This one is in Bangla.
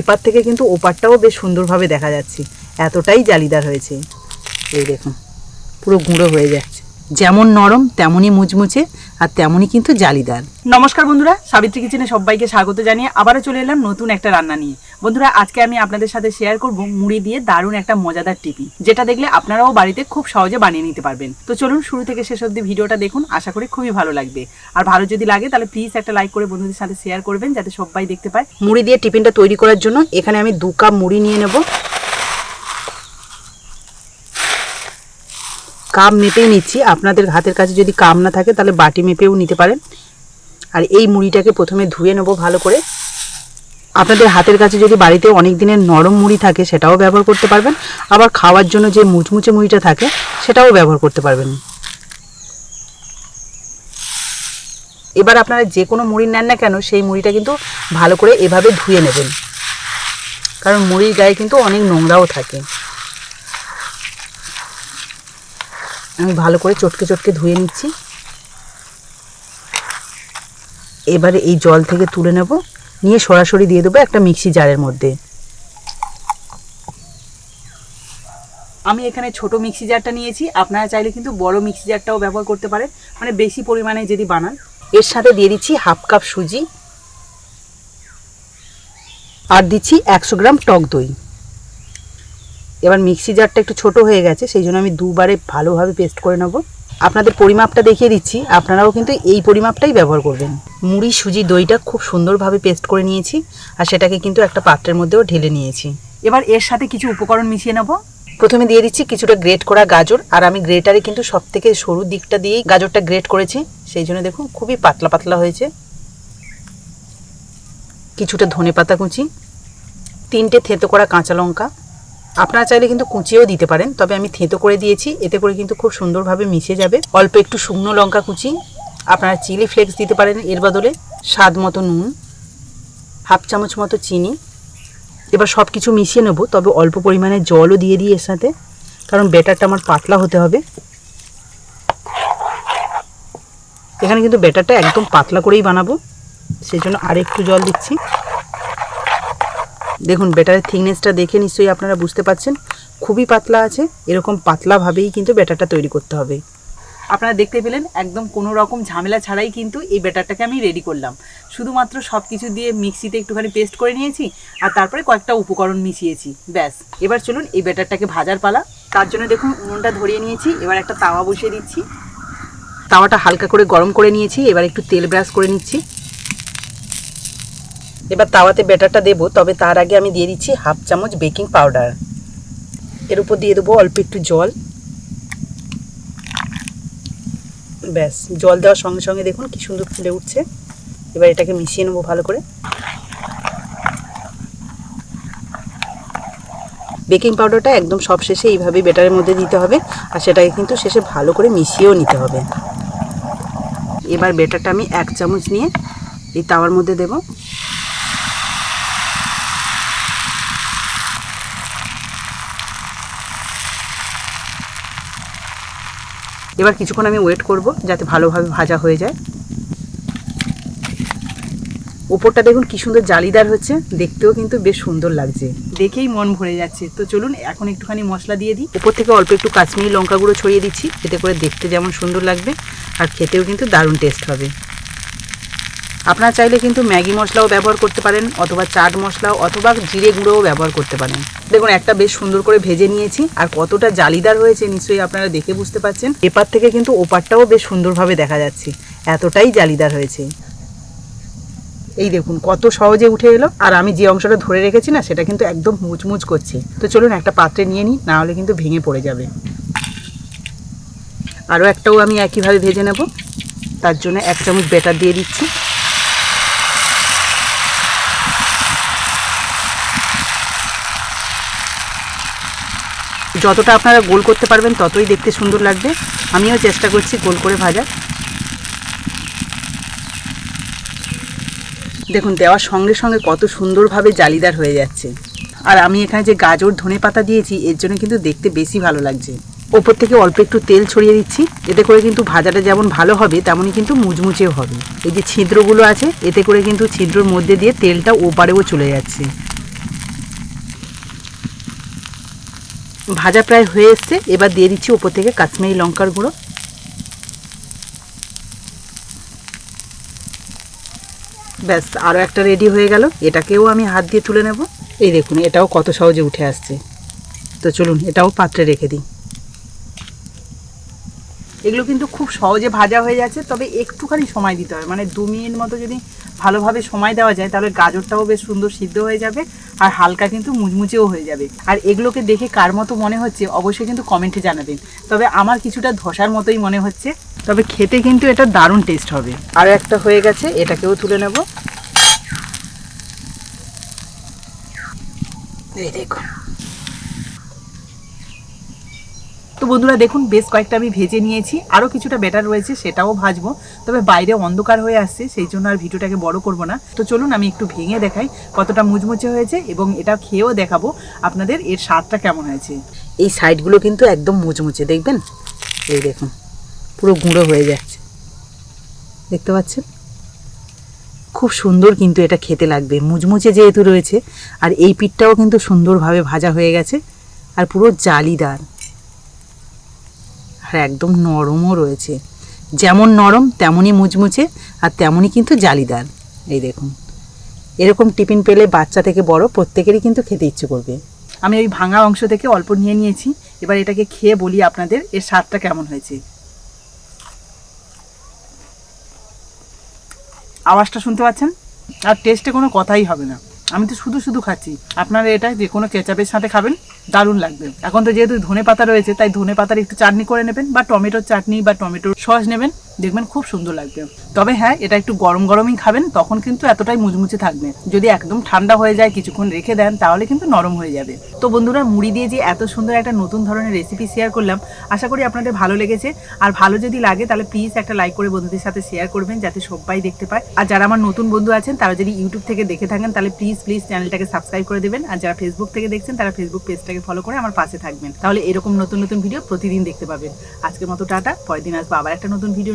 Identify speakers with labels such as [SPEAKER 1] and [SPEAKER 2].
[SPEAKER 1] এপার থেকে কিন্তু ওপারটাও বেশ সুন্দরভাবে দেখা যাচ্ছে। এতটাই জালিদার হয়েছে। এই দেখুন, পুরো গুঁড়ো হয়ে যাচ্ছে। যেমন নরম, তেমনই মুচমুচে আর তেমনই কিন্তু জালিদার। নমস্কার বন্ধুরা, সাবিত্রী কিচেনে সবাইকে স্বাগত জানিয়ে আবারও চলে এলাম নতুন একটা রান্না নিয়ে। বন্ধুরা, আজকে আমি আপনাদের সাথে শেয়ার করব মুড়ি দিয়ে দারুণ একটা মজাদার টিপি যেটা দেখলে আপনারাও বাড়িতে খুব সহজে বানিয়ে নিতে পারবেন। তো চলুন শুরু থেকে শেষ অবধি ভিডিওটা দেখুন, আশা করি খুবই ভালো লাগবে। আর ভালো যদি লাগে, তাহলে প্লিজ একটা লাইক করে বন্ধুদের সাথে শেয়ার করবেন, যাতে সবাই দেখতে পায়। মুড়ি দিয়ে টিফিনটা তৈরি করার জন্য এখানে আমি দু কাপ মুড়ি নিয়ে নেব। কাপ মেপেই নিচ্ছি, আপনাদের হাতের কাছে যদি কাপ না থাকে, তাহলে বাটি মেপেও নিতে পারেন। আর এই মুড়িটাকে প্রথমে ধুয়ে নেব ভালো করে। আপনাদের হাতের কাছে যদি বাড়িতে অনেক দিনের নরম মুড়ি থাকে, সেটাও ব্যবহার করতে পারবেন। আবার খাওয়ার জন্য যে মুচমুচে মুড়িটা থাকে, সেটাও ব্যবহার করতে পারবেন। এবার আপনারা যে কোনো মুড়ি নেন না কেন, সেই মুড়িটা কিন্তু ভালো করে এভাবে ধুয়ে নেবেন। কারণ মুড়ির গায়ে কিন্তু অনেক নোংরাও থাকে। আমি ভালো করে চটকে চটকে ধুয়ে নিচ্ছি। এবারে এই জল থেকে তুলে নেব। নিয়ে সরাসরি দিয়ে দেবো একটা মিক্সি জারের মধ্যে। আমি এখানে ছোট মিক্সি জারটা নিয়েছি। আপনারা চাইলে কিন্তু বড় মিক্সি জারটাও ব্যবহার করতে পারেন। মানে বেশি পরিমাণে যদি বানান। এর সাথে দিয়ে দিচ্ছি হাফ কাপ সুজি। আর দিচ্ছি একশো গ্রাম টক দই। এবার মিক্সি জারটা একটু ছোট হয়ে গেছে, সেই জন্য আমি দুবারে ভালোভাবে পেস্ট করে নেব। আপনাদের পরিমাপটা দেখিয়ে দিচ্ছি। আপনারাও কিন্তু এই পরিমাপটাই ব্যবহার করবেন। মুড়ি, সুজি, দইটা খুব সুন্দরভাবে পেস্ট করে নিয়েছি আর সেটাকে কিন্তু একটা পাত্রের মধ্যেও ঢেলে নিয়েছি। এবার এর সাথে কিছু উপকরণ মিশিয়ে নেব। প্রথমে দিয়ে দিচ্ছি কিছুটা গ্রেট করা গাজর আর আমি গ্রেটারে কিন্তু সব থেকে সরু দিকটা দিয়েই গাজরটা গ্রেট করেছি। সেই জন্য দেখুন খুবই পাতলা পাতলা হয়েছে। কিছুটা ধনে পাতা কুচি, তিনটে থেতো করা কাঁচা লঙ্কা। আপনারা চাইলে কিন্তু কুচিয়েও দিতে পারেন, তবে আমি থেঁতো করে দিয়েছি, এতে করে কিন্তু খুব সুন্দরভাবে মিশে যাবে। অল্প একটু শুকনো লঙ্কা কুচি আপনারা চিলি ফ্লেক্স দিতে পারেন, এর বদলে স্বাদ মতো নুন, হাফ চামচ মতো চিনি। এবার সব কিছু মিশিয়ে নেব, তবে অল্প পরিমাণে জলও দিয়ে দিই এর সাথে, কারণ ব্যাটারটা আমার পাতলা হতে হবে। এখানে কিন্তু ব্যাটারটা একদম পাতলা করেই বানাবো সেই জন্য আর একটু জল দিচ্ছি। দেখুন, ব্যাটারের থিকনেসটা দেখে নিশ্চয়ই আপনারা বুঝতে পারছেন, খুবই পাতলা আছে, এরকম পাতলাভাবেই কিন্তু ব্যাটারটা তৈরি করতে হবে। আপনারা দেখতে পেলেন একদম কোনো রকম ঝামেলা ছাড়াই কিন্তু এই ব্যাটারটাকে আমি রেডি করলাম। শুধুমাত্র সব কিছু দিয়ে মিক্সিতে একটুখানি পেস্ট করে নিয়েছি আর তারপরে কয়েকটা উপকরণ মিশিয়েছি। ব্যাস, এবার চলুন এই ব্যাটারটাকে ভাজার পালা। তার জন্য দেখুন উনুনটা ধরিয়ে নিয়েছি, এবার একটা তাওয়া বসিয়ে দিচ্ছি। তাওয়াটা হালকা করে গরম করে নিয়েছি, এবার একটু তেল ব্রাশ করে নিচ্ছি। এবার তাওয়াতে ব্যাটারটা দেবো, তবে তার আগে আমি দিয়ে দিচ্ছি হাফ চামচ বেকিং পাউডার। এর উপর দিয়ে দেবো অল্প একটু জল। ব্যাস, জল দেওয়ার সঙ্গে সঙ্গে দেখুন কি সুন্দর ফুলে উঠছে। এবার এটাকে মিশিয়ে নেব ভালো করে। বেকিং পাউডারটা একদম সব শেষে এইভাবে বেটারের মধ্যে দিতে হবে আর সেটাকে কিন্তু শেষে ভালো করে মিশিয়েও নিতে হবে। এবার বেটারটা আমি এক চামচ নিয়ে এই তাওয়ার মধ্যে দেবো। এবার কিছুক্ষণ আমি ওয়েট করব যাতে ভালোভাবে ভাজা হয়ে যায়। ওপরটা দেখুন কি সুন্দর জালিদার হচ্ছে দেখতেও কিন্তু বেশ সুন্দর লাগছে। দেখেই মন ভরে যাচ্ছে। তো চলুন এখন একটুখানি মশলা দিয়ে দিই। ওপর থেকে অল্প একটু কাশ্মীরি লঙ্কা গুঁড়ো ছড়িয়ে দিচ্ছি এতে করে দেখতে যেমন সুন্দর লাগবে আর খেতেও কিন্তু দারুণ টেস্ট হবে। আপনারা চাইলে কিন্তু ম্যাগি মশলাও ব্যবহার করতে পারেন, অথবা চাট মশলাও, অথবা জিরে গুঁড়োও ব্যবহার করতে পারেন। দেখুন, একটা বেশ সুন্দর করে ভেজে নিয়েছি, আর কতটা জালিদার হয়েছে নিশ্চয়ই আপনারা দেখে বুঝতে পারছেন। এপার থেকে কিন্তু ওপারটাও বেশ সুন্দরভাবে দেখা যাচ্ছে, এতটাই জালিদার হয়েছে। এই দেখুন, কত সহজে উঠে এলো, আর আমি যে অংশটা ধরে রেখেছি না, সেটা কিন্তু একদম মুচমুচ করছে। তো চলুন, একটা পাত্রে নিয়ে নিই, না হলে কিন্তু ভেঙে পড়ে যাবে। আরও একটাও আমি একইভাবে ভেজে নেব, তার জন্য এক চামচ বেটার দিয়ে দিচ্ছি। যতটা আপনারা গোল করতে পারবেন ততই দেখতে সুন্দর লাগবে। আমিও চেষ্টা করছি গোল করে ভাজার। দেখুন, দেওয়ার সঙ্গে সঙ্গে কত সুন্দরভাবে জালিদার হয়ে যাচ্ছে। আর আমি এখানে যে গাজর ধনে পাতা দিয়েছি, এর জন্য কিন্তু দেখতে বেশি ভালো লাগছে। ওপর থেকে অল্প একটু তেল ছড়িয়ে দিচ্ছি, এতে করে কিন্তু ভাজাটা যেমন ভালো হবে, তেমনই কিন্তু মুচমুচেও হবে। এই যে ছিদ্রগুলো আছে, এতে করে কিন্তু ছিদ্রর মধ্যে দিয়ে তেলটা ওপারেও চলে যাচ্ছে। ভাজা প্রায় হয়ে এসছে। এবার দিয়ে দিচ্ছি ওপর থেকে কাশ্মীরি লঙ্কার গুঁড়ো। ব্যাস আরও একটা রেডি হয়ে গেল। এটাকেও আমি হাত দিয়ে তুলে নেব। এই দেখুন, এটাও কত সহজে উঠে আসছে। তো চলুন, এটাও পাত্রে রেখে দিই। এগুলো কিন্তু খুব সহজে ভাজা হয়ে যাচ্ছে, তবে একটুখানি সময় দিতে হবে। মানে দু মিনিট মতো যদি ভালোভাবে সময় দেওয়া যায়, তাহলে গাজরটাও বেশ সুন্দর সিদ্ধ হয়ে যাবে। আর হালকা কিন্তু মুচমুচেও হয়ে যাবে। আর এগুলোকে দেখে কার মতো মনে হচ্ছে অবশ্যই কিন্তু কমেন্টে জানাবেন। তবে আমার কিছুটা ধসার মতোই মনে হচ্ছে। তবে খেতে কিন্তু এটা দারুণ টেস্ট হবে। আর একটা হয়ে গেছে, এটাকেও তুলে নেব। এই দেখুন। তো বন্ধুরা দেখুন, বেশ কয়েকটা আমি ভেজে নিয়েছি। আরও কিছুটা ব্যাটার রয়েছে, সেটাও ভাজবো। তবে বাইরে অন্ধকার হয়ে আসছে, সেই জন্য আর ভিডিওটাকে বড় করব না। তো চলুন, আমি একটু ভেঙে দেখাই কতটা মুচমুচে হয়েছে এবং এটা খেয়েও দেখাবো আপনাদের এর স্বাদটা কেমন হয়েছে। এই সাইডগুলো কিন্তু একদম মুচমুচে, দেখবেন? এই দেখুন, পুরো গুঁড়ো হয়ে যাচ্ছে। দেখতে পাচ্ছেন? খুব সুন্দর কিন্তু এটা খেতে লাগবে। মুচমুচে যেহেতু রয়েছে, আর এই পিঠটাও কিন্তু সুন্দরভাবে ভাজা হয়ে গেছে, আর পুরো জালিদার। আর একদম নরমও রয়েছে। যেমন নরম, তেমনই মুচমুচে আর তেমনই কিন্তু জালিদার। এই দেখুন। এরকম টিফিন পেলে বাচ্চা থেকে বড় প্রত্যেকেরই কিন্তু খেতে ইচ্ছে করবে। আমি ওই ভাঙা অংশ থেকে অল্প নিয়ে নিয়েছি। এবার এটাকে খেয়ে বলি আপনাদের, এর স্বাদটা কেমন হয়েছে। আওয়াজটা শুনতে পাচ্ছেন? আর টেস্টে কোনো কথাই হবে না। আমি তো শুধু শুধু খাচ্ছি। আপনারা এটা যে কোনো কেচাপের সাথে খাবেন। দারুণ লাগবে। এখন তো যেহেতু ধনে পাতা রয়েছে, তাই ধনে পাতার একটু চাটনি করে নেবেন বা টমেটোর চাটনি বা টমেটোর সস নেবেন। দেখবেন খুব সুন্দর লাগবে। তবে হ্যাঁ এটা একটু গরম গরমই খাবেন, তখন কিন্তু এতটাই মুচমুচে থাকবে। যদি একদম ঠান্ডা হয়ে যায়, কিছুক্ষণ রেখে দেন, তাহলে কিন্তু নরম হয়ে যাবে। তো বন্ধুরা, মুড়ি দিয়ে যে এত সুন্দর একটা নতুন ধরনের রেসিপি শেয়ার করলাম, আশা করি আপনাদের ভালো লেগেছে। আর ভালো যদি লাগে, তাহলে প্লিজ একটা লাইক করে বন্ধুদের সাথে শেয়ার করবেন, যাতে সবাই দেখতে পায়। আর যারা আমার নতুন বন্ধু আছেন, তারা যদি ইউটিউব থেকে দেখে থাকেন, তাহলে প্লিজ প্লিজ চ্যানেলটাকে সাবস্ক্রাইব করে দেবেন। আর যারা ফেসবুক থেকে দেখছেন, তারা ফেসবুক পেজটাকে ফলো করে আমার পাশে থাকবেন। তাহলে এরকম নতুন নতুন ভিডিও প্রতিদিন দেখতে পাবেন। আজকের মতো টাটা, পরের দিন আসব আবার একটা নতুন ভিডিও